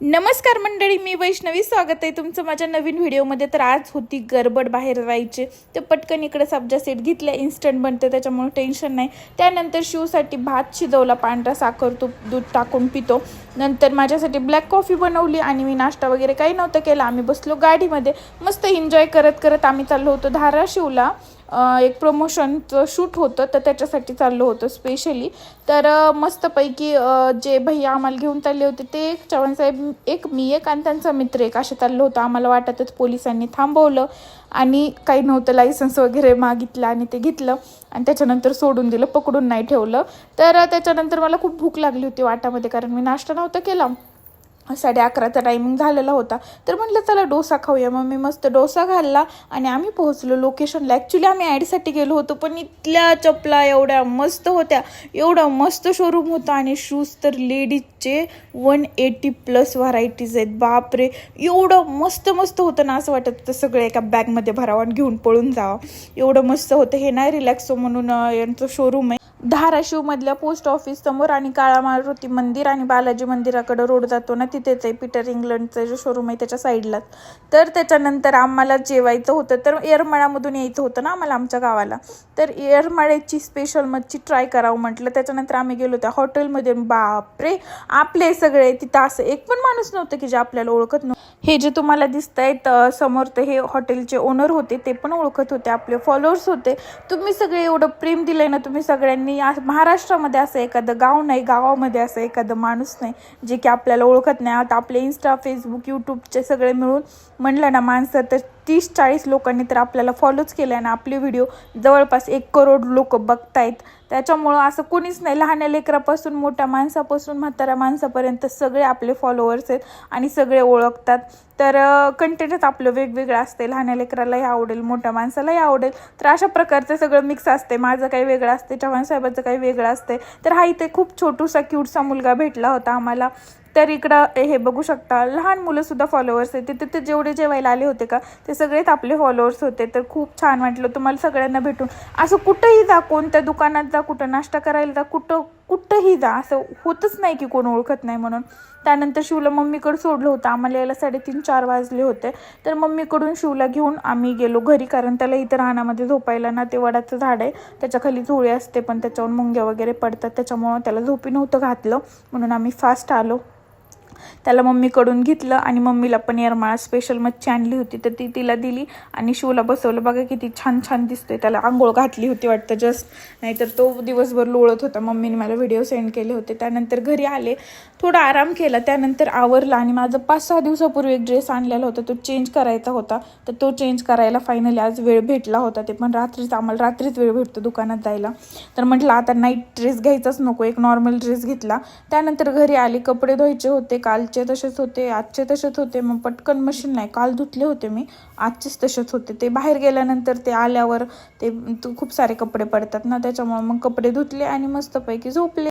नमस्कार मंडळी मी वैष्णवी. स्वागत आहे तुमचं माझ्या नवीन व्हिडिओमध्ये. तर आज होती गडबड बाहेर जायचे. तर पटकन इकडे सब्जा सेट घेतल्या इन्स्टंट बनते त्याच्यामुळे टेन्शन नाही. त्यानंतर शिवसाठी भात शिजवला पांढरा साखर तूप दूध टाकून पितो. नंतर माझ्यासाठी ब्लॅक कॉफी बनवली आणि मी नाश्ता वगैरे काही नव्हतं केला. आम्ही बसलो गाडीमध्ये. मस्त एन्जॉय करत करत आम्ही चाललो होतो धाराशिवला. एक प्रमोशनचं शूट होतं तर त्याच्यासाठी चाललो होतं स्पेशली तर मस्तपैकी जे भैया आम्हाला घेऊन चालले होते ते एक चव्हाणसाहेब एक मी एक आणि त्यांचा मित्र एक असे चाललो होतं. आम्हाला वाटतच पोलिसांनी थांबवलं आणि काही नव्हतं लायसन्स वगैरे मागितलं आणि ते घेतलं आणि त्याच्यानंतर सोडून दिलं पकडून नाही ठेवलं. तर त्याच्यानंतर मला खूप भूक लागली होती वाटामध्ये कारण मी नाश्ता नव्हता केला. साडे अकराचा टायमिंग झालेला होता. तर म्हटलं चला डोसा खाऊया. मग मी मस्त डोसा घालला आणि आम्ही पोहोचलो लोकेशनला ॲक्च्युली आम्ही ॲडसाठी गेलो होतो पण इथल्या चपला एवढ्या मस्त होत्या. एवढं मस्त शोरूम होतं आणि शूज तर लेडीजचे वन एटी प्लस व्हरायटीज आहेत. बापरे! एवढं मस्त मस्त होतं ना असं वाटत होतं सगळं एका बॅगमध्ये भरावं आणि घेऊन पळून जावं. एवढं मस्त होतं. हे नाही रिलॅक्सो म्हणून यांचं शोरूम आहे. धाराशिवमधल्या पोस्ट ऑफिस समोर आणि काळा मारुती मंदिर आणि बालाजी मंदिराकडे रोड जातो ना तिथेच आहे पीटर इंग्लंडचं जो शोरूम आहे त्याच्या साईडलाच तर त्याच्यानंतर आम्हाला जेवायचं होतं तर येरमाळ्यामधून यायचं होतं ना आम्हाला आमच्या गावाला. तर येरमाळ्याची स्पेशल मच्छी ट्राय करावं म्हटलं. त्याच्यानंतर आम्ही गेलो त्या हॉटेलमध्ये बापरे! आपले सगळे तिथं असं एक पण माणूस नव्हतं की जे आपल्याला ओळखत नव्हतं. हे जे तुम्हाला दिसत आहेत समोर ते हे हॉटेलचे ओनर होते ते पण ओळखत होते आपले फॉलोअर्स होते. तुम्ही सगळे एवढं प्रेम दिलंय ना तुम्ही सगळ्यांनी महाराष्ट्रामध्ये असं एखादं गाव नाही गावामध्ये असं एखादं माणूस नाही जे की आपल्याला ओळखत नाही. आता आपले इन्स्टा फेसबुक यूट्यूबचे सगळे मिळून म्हणलं ना माणसं तर तीस चाळीस लोकांनी तर आपल्याला फॉलोच केलं आणि आपले व्हिडिओ जवळपास एक करोड लोक बघतायत. त्याच्यामुळं असं कोणीच नाही. लहान लेकरापासून मोठ्या माणसापासून म्हाताऱ्या माणसापर्यंत सगळे आपले फॉलोअर्स आहेत आणि सगळे ओळखतात. तर कंटेंटच आपलं वेगवेगळं असते लहान लेकरालाही आवडेल मोठ्या माणसालाही आवडेल. तर अशा प्रकारचं सगळं मिक्स असते माझं काही वेगळं असते चव्हाण साहेबाचं काही वेगळं असते तर हा इथे खूप छोटूसा क्यूटसा मुलगा भेटला होता आम्हाला. तर इकडं हे बघू शकता लहान मुलंसुद्धा फॉलोअर्स आहेत. तिथे ते जेवढे जेवायला आले होते का ते सगळेच आपले फॉलोअर्स होते. तर खूप छान वाटलं तुम्हाला सगळ्यांना भेटून. असं कुठंही जा कोणत्या दुकानात जा कुठं नाश्ता करायला जा कुठं कुठंही जा. असं होतच नाही की कोण ओळखत नाही म्हणून. त्यानंतर शिवला मम्मीकडं सोडलं होतं. आम्हाला यायला साडेतीन चार वाजले होते. तर मम्मीकडून शिवला घेऊन आम्ही गेलो घरी कारण त्याला इथं रानामध्ये झोपायला ना ते वडाचं झाड आहे. त्याच्याखाली झोळी असते पण त्याच्यावर मुंग्या वगैरे पडतात. त्याच्यामुळं त्याला झोपी नव्हतं घातलं. म्हणून आम्ही फास्ट आलो. त्याला मम्मीकडून घेतलं आणि मम्मीला पण येरमाळा स्पेशल मच्छी आणली होती. तर ती तिला दिली आणि शिवला बसवलं. बघा किती छान छान दिसतोय. त्याला आंघोळ घातली होती वाटतं जस्ट नाहीतर तो दिवसभर लोळत होता. मम्मीने मला व्हिडिओ सेंड केले होते. त्यानंतर घरी आले. थोडा आराम केला. त्यानंतर आवरला आणि माझं पाच सहा दिवसापूर्वी एक ड्रेस आणलेला होता. तो चेंज करायचा होता. तर तो चेंज करायला फायनली आज वेळ भेटला होता. ते पण रात्रीच आम्हाला रात्रीच वेळ भेटतो दुकानात जायला. तर म्हटलं आता नाईट ड्रेस घ्यायचाच नको. एक नॉर्मल ड्रेस घेतला. त्यानंतर घरी आले. कपडे धुवायचे होते. कालचे तसेच होते आजचे तसेच होते. मग पटकन मशीन नाही काल धुतले होते मी आजचेच तसेच होते. ते बाहेर गेल्यानंतर ते आल्यावर ते तू- खूप सारे कपडे पडतात ना त्याच्यामुळे मग कपडे धुतले आणि मस्तपैकी झोपले.